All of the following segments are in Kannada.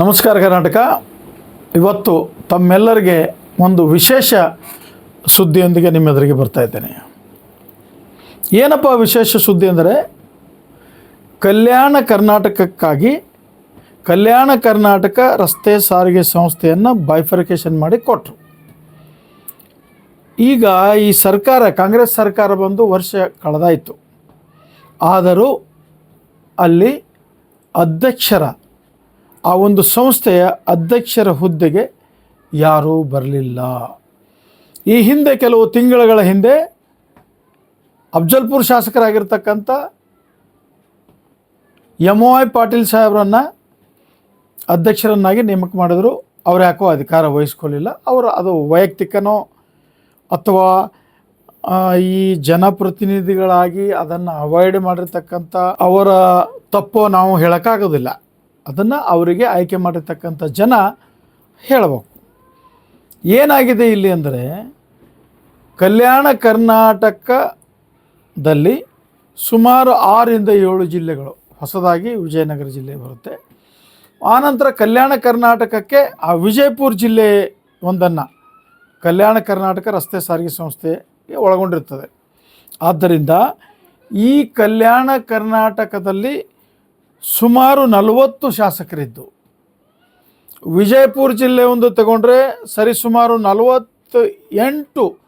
ನಮಸ್ಕಾರ ಕರ್ನಾಟಕ. ಇವತ್ತು ತಮ್ಮೆಲ್ಲರಿಗೆ ಒಂದು ವಿಶೇಷ ಸುದ್ದಿಯೊಂದಿಗೆ ನಿಮ್ಮ ಎದುರಿಗೆ ಬರ್ತಾ ಇದ್ದೇನೆ. ಏನಪ್ಪ ವಿಶೇಷ ಸುದ್ದಿ ಅಂದರೆ, ಕಲ್ಯಾಣ ಕರ್ನಾಟಕಕ್ಕಾಗಿ ಕಲ್ಯಾಣ ಕರ್ನಾಟಕ ರಸ್ತೆ ಸಾರಿಗೆ ಸಂಸ್ಥೆಯನ್ನು ಬೈಫರ್ಕೇಷನ್ ಮಾಡಿ ಕೊಟ್ಟರು ಈಗ ಈ ಸರ್ಕಾರ, ಕಾಂಗ್ರೆಸ್ ಸರ್ಕಾರ ಬಂದು ವರ್ಷ ಕಳೆದಾಯಿತು. ಆದರೂ ಅಲ್ಲಿ ಅಧ್ಯಕ್ಷರ ಆ ಒಂದು ಸಂಸ್ಥೆಯ ಅಧ್ಯಕ್ಷರ ಹುದ್ದೆಗೆ ಯಾರೂ ಬರಲಿಲ್ಲ. ಈ ಹಿಂದೆ ಕೆಲವು ತಿಂಗಳುಗಳ ಹಿಂದೆ ಅಫ್ಜಲ್ಪುರ್ ಶಾಸಕರಾಗಿರ್ತಕ್ಕಂಥ ಎಂ ಐ ಪಾಟೀಲ್ ಸಾಹೇಬ್ರನ್ನು ಅಧ್ಯಕ್ಷರನ್ನಾಗಿ ನೇಮಕ ಮಾಡಿದ್ರು. ಅವ್ರು ಯಾಕೋ ಅಧಿಕಾರ ವಹಿಸ್ಕೊಳ್ಳಿಲ್ಲ. ಅವರು ಅದು ವೈಯಕ್ತಿಕನೋ ಅಥವಾ ಈ ಜನಪ್ರತಿನಿಧಿಗಳಾಗಿ ಅದನ್ನು ಅವಾಯ್ಡ್ ಮಾಡಿರ್ತಕ್ಕಂಥ ಅವರ ತಪ್ಪು ನಾವು ಹೇಳೋಕ್ಕಾಗೋದಿಲ್ಲ. ಅದನ್ನು ಅವರಿಗೆ ಆಯ್ಕೆ ಮಾಡಿರ್ತಕ್ಕಂಥ ಜನ ಹೇಳಬೇಕು. ಏನಾಗಿದೆ ಇಲ್ಲಿ ಅಂದರೆ ಕಲ್ಯಾಣ ಕರ್ನಾಟಕದಲ್ಲಿ ಸುಮಾರು ಆರಿಂದ ಏಳು ಜಿಲ್ಲೆಗಳು ಹೊಸದಾಗಿ ವಿಜಯನಗರ ಜಿಲ್ಲೆ ಬರುತ್ತೆ. ಆನಂತರ ಕಲ್ಯಾಣ ಕರ್ನಾಟಕಕ್ಕೆ ಆ ವಿಜಯಪುರ ಜಿಲ್ಲೆ ಒಂದನ್ನು ಕಲ್ಯಾಣ ಕರ್ನಾಟಕ ರಸ್ತೆ ಸಾರಿಗೆ ಸಂಸ್ಥೆಗೆ ಒಳಗೊಂಡಿರ್ತದೆ. ಆದ್ದರಿಂದ ಈ ಕಲ್ಯಾಣ ಕರ್ನಾಟಕದಲ್ಲಿ ಸುಮಾರು ನಲವತ್ತು ಶಾಸಕರಿದ್ದು. ವಿಜಯಪುರ ಜಿಲ್ಲೆ ಒಂದು ತಗೊಂಡ್ರೆ ಸರಿಸುಮಾರು ನಲವತ್ತು ಎಂಟು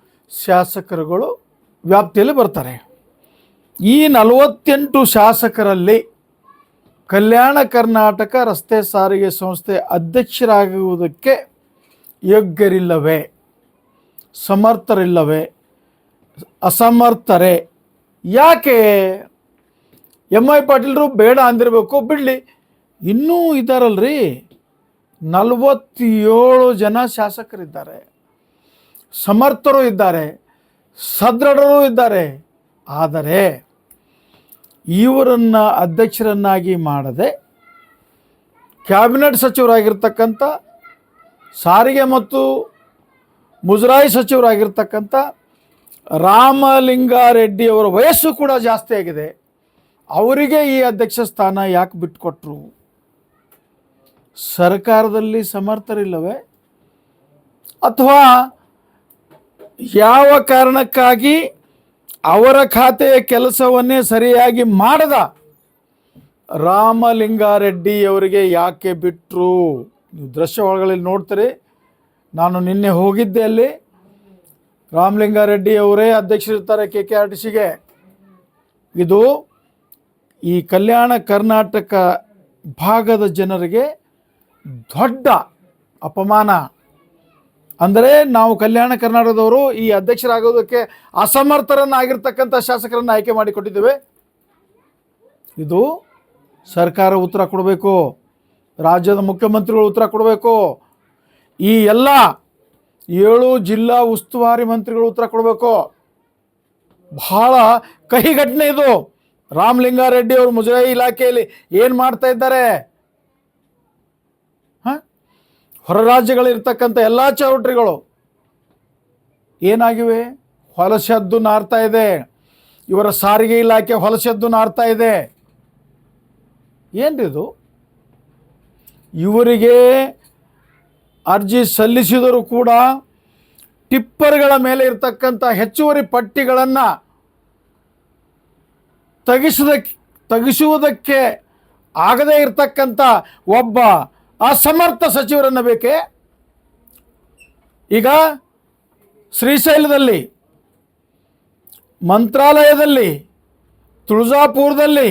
ಶಾಸಕರುಗಳು ವ್ಯಾಪ್ತಿಯಲ್ಲಿ ಬರ್ತಾರೆ. ಈ ನಲವತ್ತೆಂಟು ಶಾಸಕರಲ್ಲಿ ಕಲ್ಯಾಣ ಕರ್ನಾಟಕ ರಸ್ತೆ ಸಾರಿಗೆ ಸಂಸ್ಥೆ ಅಧ್ಯಕ್ಷರಾಗುವುದಕ್ಕೆ ಯೋಗ್ಯರಿಲ್ಲವೇ? ಸಮರ್ಥರಿಲ್ಲವೇ? ಅಸಮರ್ಥರೇ? ಯಾಕೆ ಎಂ ಐ ಪಾಟೀಲ್ರು ಬೇಡ ಅಂದಿರಬೇಕು, ಬಿಡಲಿ. ಇನ್ನೂ ಇದ್ದಾರಲ್ರಿ ನಲವತ್ತೇಳು ಜನ ಶಾಸಕರಿದ್ದಾರೆ. ಸಮರ್ಥರು ಇದ್ದಾರೆ. ಸದೃಢರು ಇದ್ದಾರೆ. ಆದರೆ ಇವರನ್ನು ಅಧ್ಯಕ್ಷರನ್ನಾಗಿ ಮಾಡದೆ ಕ್ಯಾಬಿನೆಟ್ ಸಚಿವರಾಗಿರ್ತಕ್ಕಂಥ, ಸಾರಿಗೆ ಮತ್ತು ಮುಜರಾಯಿ ಸಚಿವರಾಗಿರ್ತಕ್ಕಂಥ ರಾಮಲಿಂಗಾರೆಡ್ಡಿಯವರ ವಯಸ್ಸು ಕೂಡ ಜಾಸ್ತಿ ಆಗಿದೆ. ಅವರಿಗೆ ಈ ಅಧ್ಯಕ್ಷ ಸ್ಥಾನ ಯಾಕೆ ಬಿಟ್ಟುಕೊಟ್ರು ಸರ್ಕಾರದಲ್ಲಿ ಸಮರ್ಥರಿಲ್ಲವೇ? ಅಥವಾ ಯಾವ ಕಾರಣಕ್ಕಾಗಿ ಅವರ ಖಾತೆಯ ಕೆಲಸವನ್ನೇ ಸರಿಯಾಗಿ ಮಾಡದ? ರಾಮಲಿಂಗಾರೆಡ್ಡಿ ಅವರಿಗೆ ಯಾಕೆ ಬಿಟ್ಟರು ನೀವು ದೃಶ್ಯ ಒಳಗಳಲ್ಲಿ ನೋಡ್ತೀರಿ. ನಾನು ನಿನ್ನೆ ಹೋಗಿದ್ದೆ ಅಲ್ಲಿ. ರಾಮಲಿಂಗಾರೆಡ್ಡಿ ಅವರೇ ಅಧ್ಯಕ್ಷರಿರ್ತಾರೆ ಕೆ ಕೆ ಆರ್ ಟಿ ಸಿಗೆ. ಇದು ಈ ಕಲ್ಯಾಣ ಕರ್ನಾಟಕ ಭಾಗದ ಜನರಿಗೆ ದೊಡ್ಡ ಅಪಮಾನ. ಅಂದರೆ ನಾವು ಕಲ್ಯಾಣ ಕರ್ನಾಟಕದವರು ಈ ಅಧ್ಯಕ್ಷರಾಗೋದಕ್ಕೆ ಅಸಮರ್ಥರನ್ನಾಗಿರ್ತಕ್ಕಂಥ ಶಾಸಕರನ್ನು ಆಯ್ಕೆ ಮಾಡಿಕೊಟ್ಟಿದ್ದೇವೆ. ಇದು ಸರ್ಕಾರ ಉತ್ತರ ಕೊಡಬೇಕು, ರಾಜ್ಯದ ಮುಖ್ಯಮಂತ್ರಿಗಳು ಉತ್ತರ ಕೊಡಬೇಕು, ಈ ಎಲ್ಲ ಏಳು ಜಿಲ್ಲಾ ಉಸ್ತುವಾರಿ ಮಂತ್ರಿಗಳು ಉತ್ತರ ಕೊಡಬೇಕು. ಬಹಳ ಕಹಿ ಘಟನೆ ಇದು. ರಾಮಲಿಂಗಾರೆಡ್ಡಿ ಅವರು ಮುಜರಾಯಿ ಇಲಾಖೆಯಲ್ಲಿ ಏನು ಮಾಡ್ತಾ ಇದ್ದಾರೆ? ಹಾಂ? ಹೊರ ರಾಜ್ಯಗಳಿರ್ತಕ್ಕಂಥ ಎಲ್ಲ ಚೌಟ್ರಿಗಳು ಏನಾಗಿವೆ? ಹೊಲಸದ್ದು ನಾರ್ತಾ ಇದೆ. ಇವರ ಸಾರಿಗೆ ಇಲಾಖೆ ಹೊಲಸದ್ದು ನಾರ್ತಾ ಇದೆ. ಏನ್ರಿದು ಇವರಿಗೆ ಅರ್ಜಿ ಸಲ್ಲಿಸಿದರೂ ಕೂಡ ಟಿಪ್ಪರ್ಗಳ ಮೇಲೆ ಇರ್ತಕ್ಕಂಥ ಹೆಚ್ಚುವರಿ ಪಟ್ಟಿಗಳನ್ನು ತೆಗಿಸೋದಕ್ಕೆ ತಗಿಸುವುದಕ್ಕೆ ಆಗದೇ ಇರತಕ್ಕಂಥ ಒಬ್ಬ ಅಸಮರ್ಥ ಸಚಿವರನ್ನು ಬೇಕೆ? ಈಗ ಶ್ರೀಶೈಲದಲ್ಲಿ, ಮಂತ್ರಾಲಯದಲ್ಲಿ, ತುಳಜಾಪುರದಲ್ಲಿ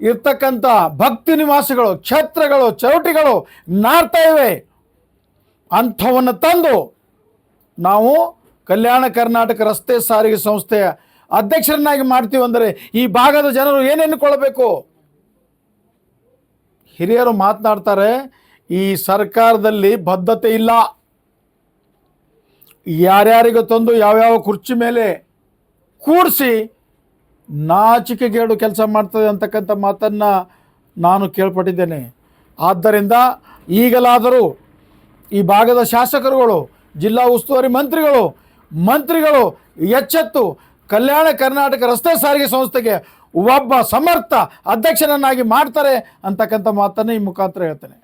ಇರ್ತಕ್ಕಂಥ ಭಕ್ತಿ ನಿವಾಸಗಳು, ಕ್ಷೇತ್ರಗಳು, ಚೌಟಿಗಳು ನಾರ್ತಾ ಇವೆ. ಅಂಥವನ್ನು ತಂದು ನಾವು ಕಲ್ಯಾಣ ಕರ್ನಾಟಕ ರಸ್ತೆ ಸಾರಿಗೆ ಸಂಸ್ಥೆಯ ಅಧ್ಯಕ್ಷರನ್ನಾಗಿ ಮಾಡ್ತೀವಿ ಅಂದರೆ ಈ ಭಾಗದ ಜನರು ಏನೆನ್ನುಕೊಳ್ಬೇಕು ಹಿರಿಯರು ಮಾತನಾಡ್ತಾರೆ, ಈ ಸರ್ಕಾರದಲ್ಲಿ ಬದ್ಧತೆ ಇಲ್ಲ. ಯಾರ್ಯಾರಿಗೂ ತಂದು ಯಾವ್ಯಾವ ಕುರ್ಚಿ ಮೇಲೆ ಕೂಡಿಸಿ ನಾಚಿಕೆಗೇಡು ಕೆಲಸ ಮಾಡ್ತದೆ ಅಂತಕ್ಕಂಥ ಮಾತನ್ನು ನಾನು ಕೇಳ್ಪಟ್ಟಿದ್ದೇನೆ. ಆದ್ದರಿಂದ ಈಗಲಾದರೂ ಈ ಭಾಗದ ಶಾಸಕರುಗಳು, ಜಿಲ್ಲಾ ಉಸ್ತುವಾರಿ ಮಂತ್ರಿಗಳು ಮಂತ್ರಿಗಳು ಎಚ್ಚೆತ್ತು ಕಲ್ಯಾಣ ಕರ್ನಾಟಕ ರಸ್ತೆ ಸಾರಿಗೆ ಸಂಸ್ಥೆಗೆ ಒಬ್ಬ ಸಮರ್ಥ ಅಧ್ಯಕ್ಷನನ್ನಾಗಿ ಮಾಡ್ತಾರೆ ಅಂತಕ್ಕಂಥ ಮಾತನ್ನು ಈ ಮುಖಾಂತರ ಹೇಳ್ತೇನೆ.